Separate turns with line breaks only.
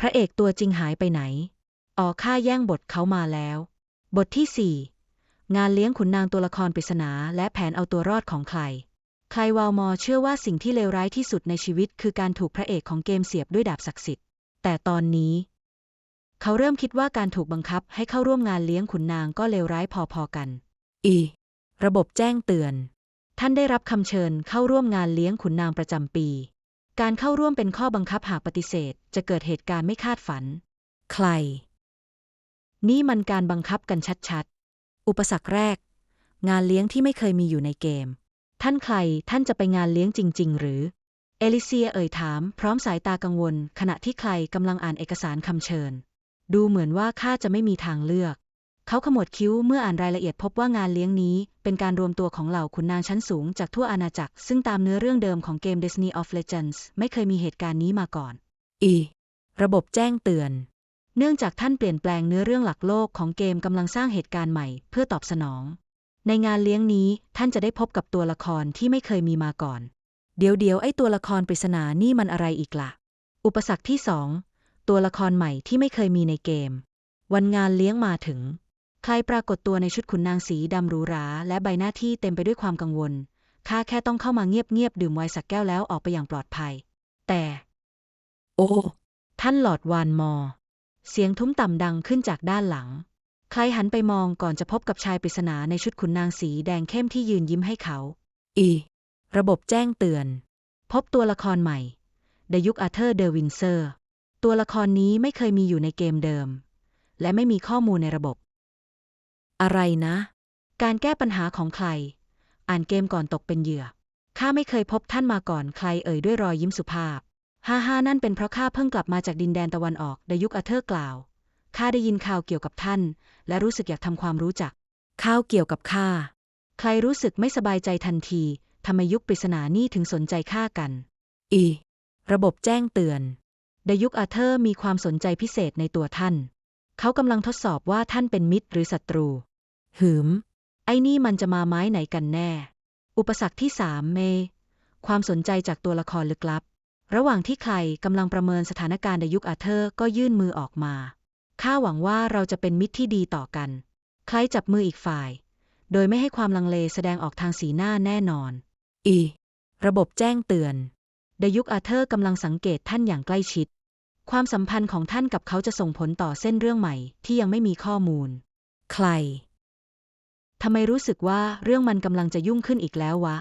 พระเอกตัวจริงหายไปไหน อ๋อข้าแย่งบทเขามาแล้ว บทที่สี่งานเลี้ยงขุนนางตัวละครปริศนาและแผนเอาตัวรอดของใคร ใครวาวมอเชื่อว่าสิ่งที่เลวร้ายที่สุดในชีวิต คือการถูกพระเอกของเกมเสียบด้วยดาบศักดิ์สิทธิ์ แต่ตอนนี้ เขาเริ่มคิดว่าการถูกบังคับให้เข้าร่วมงานเลี้ยงขุนนางก็เลวร้ายพอๆกัน อี ระบบแจ้งเตือน ท่านได้รับคำเชิญเข้าร่วมงานเลี้ยงขุนนางประจำปี การเข้าร่วมเป็นข้อบังคับหากปฏิเสธ จะเกิดเหตุการณ์ไม่คาดฝัน ใคร นี่มันการบังคับกันชัดๆ อุปสรรคแรก งานเลี้ยงที่ไม่เคยมีอยู่ในเกม ท่านใครท่านจะไปงานเลี้ยงจริง ๆ หรือ เอลิเซียเอ่ยถาม พร้อมสายตากังวล ขณะที่ใครกำลังอ่านเอกสารคำเชิญ ดูเหมือนว่าข้าจะไม่มีทางเลือก เขาขมวดคิ้วเมื่ออ่านรายละเอียดพบว่างานเลี้ยงนี้ เป็นการรวมตัวของเหล่าขุนนางชั้นสูงจากทั่วอาณาจักร ซึ่งตามเนื้อเรื่องเดิมของเกม Destiny of Legends ไม่เคยมีเหตุการณ์นี้มาก่อน อีระบบแจ้งเตือน เนื่องจากท่านเปลี่ยนแปลงเนื้อเรื่องหลักโลกของเกมกำลังสร้างเหตุการณ์ใหม่เพื่อตอบสนอง ในงานเลี้ยงนี้ท่านจะได้พบกับตัวละครที่ไม่เคยมีมาก่อน เดี๋ยวเดี๋ยวไอ้ตัวละครปริศนานี่มันอะไรอีกล่ะ อุปสรรคที่สองตัวละครใหม่ที่ไม่เคยมีในเกม วันงานเลี้ยงมาถึง ใครปรากฏตัวในชุดขุนนางสีดำหรูหรา และใบหน้าที่เต็มไปด้วยความกังวล ข้าแค่ต้องเข้ามาเงียบๆดื่มไวน์สักแก้วแล้วออกไปอย่างปลอดภัย แต่ โอ้ ท่านหลอดวานมอ เสียงทุ้มต่ำดังขึ้นจากด้านหลัง ใครหันไปมองก่อนจะพบกับชายปริศนาในชุดขุนนางสีแดงเข้มที่ยืนยิ้มให้เขา อี ระบบแจ้งเตือน พบตัวละครใหม่เดยุคอาเธอร์เดวินเซอร์ ตัวละครนี้ไม่เคยมีอยู่ในเกมเดิม และไม่มีข้อมูลในระบบ อะไรนะ การแก้ปัญหาของใคร อ่านเกมก่อนตกเป็นเหยื่อ ข้าไม่เคยพบท่านมาก่อนใครเอ่ยด้วยรอยยิ้มสุภาพ ฮ่าฮ่านั่นเป็นเพราะข้าเพิ่งกลับมาจากดินแดนตะวันออกเดยุคอาเธอร์กล่าว ข้าได้ยินข่าวเกี่ยวกับท่าน และรู้สึกอยากทำความรู้จัก ข่าวเกี่ยวกับข้า ใครรู้สึกไม่สบายใจทันที ทำไมยุคปริศนานี่ถึงสนใจข้ากัน อี ระบบแจ้งเตือนดยุคอาเธอร์มีความสนใจพิเศษในตัวท่าน เขากำลังทดสอบว่าท่านเป็นมิตรหรือศัตรู หืม ไอ้นี่มันจะมาไม้ไหนกันแน่ อุปสรรคที่สามเม ความสนใจจากตัวละครลึกลับ ระหว่างที่ใครกำลังประเมินสถานการณ์ในยุคอาเธอร์ก็ยื่นมือออกมา ข้าหวังว่าเราจะเป็นมิตรที่ดีต่อกัน ใครจับมืออีกฝ่าย โดยไม่ให้ความลังเลแสดงออกทางสีหน้าแน่นอน อี ระบบแจ้งเตือนเดยุคอาเธอร์กำลังสังเกตท่านอย่างใกล้ชิด ความสัมพันธ์ของท่านกับเขาจะส่งผลต่อเส้นเรื่องใหม่ที่ยังไม่มีข้อมูล ใคร ทำไมรู้สึกว่าเรื่องมันกำลังจะยุ่งขึ้นอีกแล้ววะ